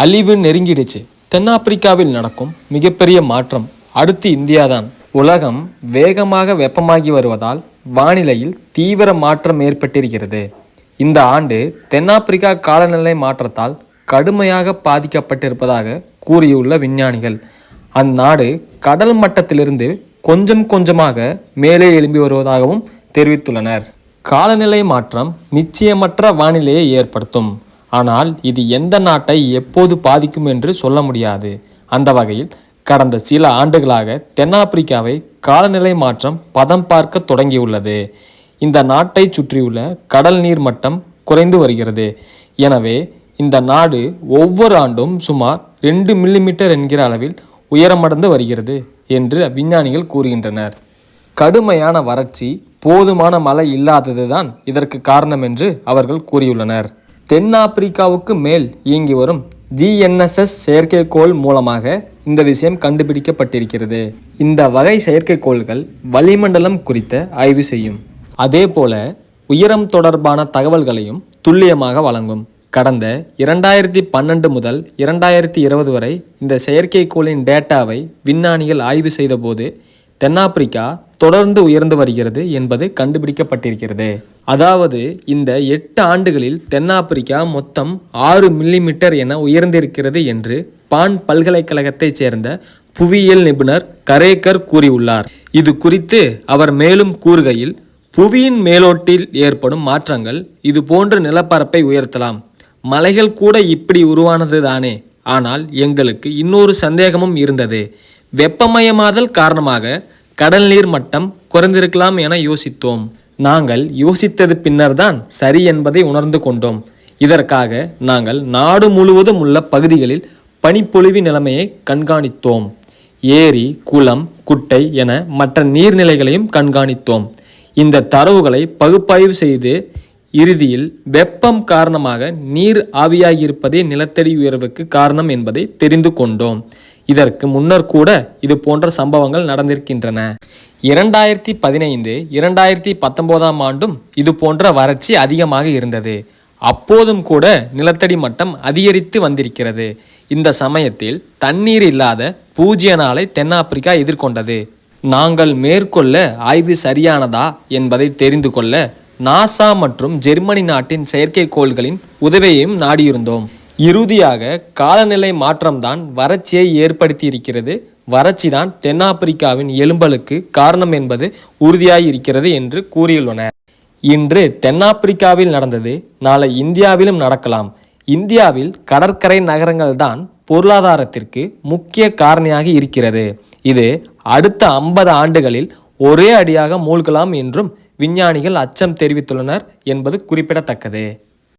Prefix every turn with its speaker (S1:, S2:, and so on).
S1: அழிவு நெருங்கிடுச்சு. தென்னாப்பிரிக்காவில் நடக்கும் மிகப்பெரிய மாற்றம் அடுத்து இந்தியாதான். உலகம் வேகமாக வெப்பமாகி வருவதால் வானிலையில் தீவிர மாற்றம் ஏற்பட்டிருக்கிறது. இந்த ஆண்டு தென்னாப்பிரிக்கா காலநிலை மாற்றத்தால் கடுமையாக பாதிக்கப்பட்டிருப்பதாக கூறியுள்ள விஞ்ஞானிகள். அந்நாடு கடல் மட்டத்திலிருந்து கொஞ்சம் கொஞ்சமாக மேலே எழும்பி வருவதாகவும் தெரிவித்துள்ளனர். காலநிலை மாற்றம் நிச்சயமற்ற வானிலையை ஏற்படுத்தும். ஆனால் இது எந்த நாட்டை எப்போது பாதிக்கும் என்று சொல்ல முடியாது. அந்த வகையில் கடந்த சில ஆண்டுகளாக தென்னாப்பிரிக்காவை காலநிலை மாற்றம் பதம் பார்க்க தொடங்கியுள்ளது. இந்த நாட்டை சுற்றியுள்ள கடல் நீர் மட்டம் குறைந்து வருகிறது. எனவே இந்த நாடு ஒவ்வொரு ஆண்டும் சுமார் ரெண்டு மில்லிமீட்டர் என்கிற அளவில் உயரமடைந்து வருகிறது என்று விஞ்ஞானிகள் கூறுகின்றனர். கடுமையான வறட்சி போதுமான மழை இல்லாததுதான் இதற்கு காரணம் என்று அவர்கள் கூறியுள்ளனர். தென்னாப்பிரிக்காவுக்கு மேல் இயங்கி வரும் ஜிஎன்எஸ்எஸ் செயற்கைக்கோள் மூலமாக இந்த விஷயம் கண்டுபிடிக்கப்பட்டிருக்கிறது. இந்த வகை செயற்கைக்கோள்கள் வளிமண்டலம் குறித்த ஆய்வு செய்யும். அதேபோல உயரம் தொடர்பான தகவல்களையும் துல்லியமாக வழங்கும். கடந்த இரண்டாயிரத்தி பன்னெண்டு முதல் இரண்டாயிரத்தி இருபது வரை இந்த செயற்கைக்கோளின் டேட்டாவை விஞ்ஞானிகள் ஆய்வு செய்தபோது தென்னாப்பிரிக்கா தொடர்ந்து உயர்ந்து வருகிறது என்பது கண்டுபிடிக்கப்பட்டிருக்கிறது. அதாவது இந்த எட்டு ஆண்டுகளில் தென்னாப்பிரிக்கா மொத்தம் ஆறு மில்லிமீட்டர் என உயர்ந்திருக்கிறது என்று பான் பல்கலைக்கழகத்தைச் சேர்ந்த புவியியல் நிபுணர் கரேக்கர் கூறியுள்ளார். இது குறித்து அவர் மேலும் கூறுகையில் புவியின் மேலோட்டில் ஏற்படும் மாற்றங்கள் இது போன்ற நிலப்பரப்பை உயர்த்தலாம். மலைகள் கூட இப்படி உருவானது தானே ஆனால் எங்களுக்கு இன்னொரு சந்தேகமும் இருந்தது. வெப்பமயமாதல் காரணமாக கடல் நீர் மட்டம் குறைந்திருக்கலாம் என யோசித்தோம். நாங்கள் யோசித்தது பின்னர்தான் சரி என்பதை உணர்ந்து கொண்டோம். இதற்காக நாங்கள் நாடு முழுவதும் உள்ள பகுதிகளில் பனிப்பொழிவு நிலைமையை கண்காணித்தோம். ஏரி குளம் குட்டை என மற்ற நீர்நிலைகளையும் கண்காணித்தோம். இந்த தரவுகளை பகுப்பாய்வு செய்து இறுதியில் வெப்பம் காரணமாக நீர் ஆவியாகியிருப்பதே நிலத்தடி உயர்வுக்கு காரணம் என்பதை தெரிந்து கொண்டோம். இதற்கு முன்னர் கூட இது போன்ற சம்பவங்கள் நடந்திருக்கின்றன. இரண்டாயிரத்தி பதினைந்து இரண்டாயிரத்தி பத்தொன்பதாம் ஆண்டும் இது போன்ற வறட்சி அதிகமாக இருந்தது. அப்போதும் கூட நிலத்தடி மட்டம் அதிகரித்து வந்திருக்கிறது. இந்த சமயத்தில் தண்ணீர் இல்லாத பூஜ்ய நாளை தென்னாப்பிரிக்கா எதிர்கொண்டது. நாங்கள் மேற்கொள்ள ஆய்வு சரியானதா என்பதை தெரிந்து கொள்ள நாசா மற்றும் ஜெர்மனி நாட்டின் செயற்கைக்கோள்களின் உதவியையும் நாடியிருந்தோம். இறுதியாக காலநிலை மாற்றம்தான் வறட்சியை ஏற்படுத்தியிருக்கிறது. வறட்சி தான் தென்னாப்பிரிக்காவின் எலும்பலுக்கு காரணம் என்பது உறுதியாயிருக்கிறது என்று கூறியுள்ளனர் இன்று தென்னாப்பிரிக்காவில் நடந்தது நாளை இந்தியாவிலும் நடக்கலாம். இந்தியாவில் கடற்கரை நகரங்கள் தான் பொருளாதாரத்திற்கு முக்கிய காரணியாக இருக்கிறது. இது அடுத்த ஐம்பது ஆண்டுகளில் ஒரே அடியாக மூழ்கலாம் என்றும் விஞ்ஞானிகள் அச்சம் தெரிவித்துள்ளனர் என்பது குறிப்பிடத்தக்கது.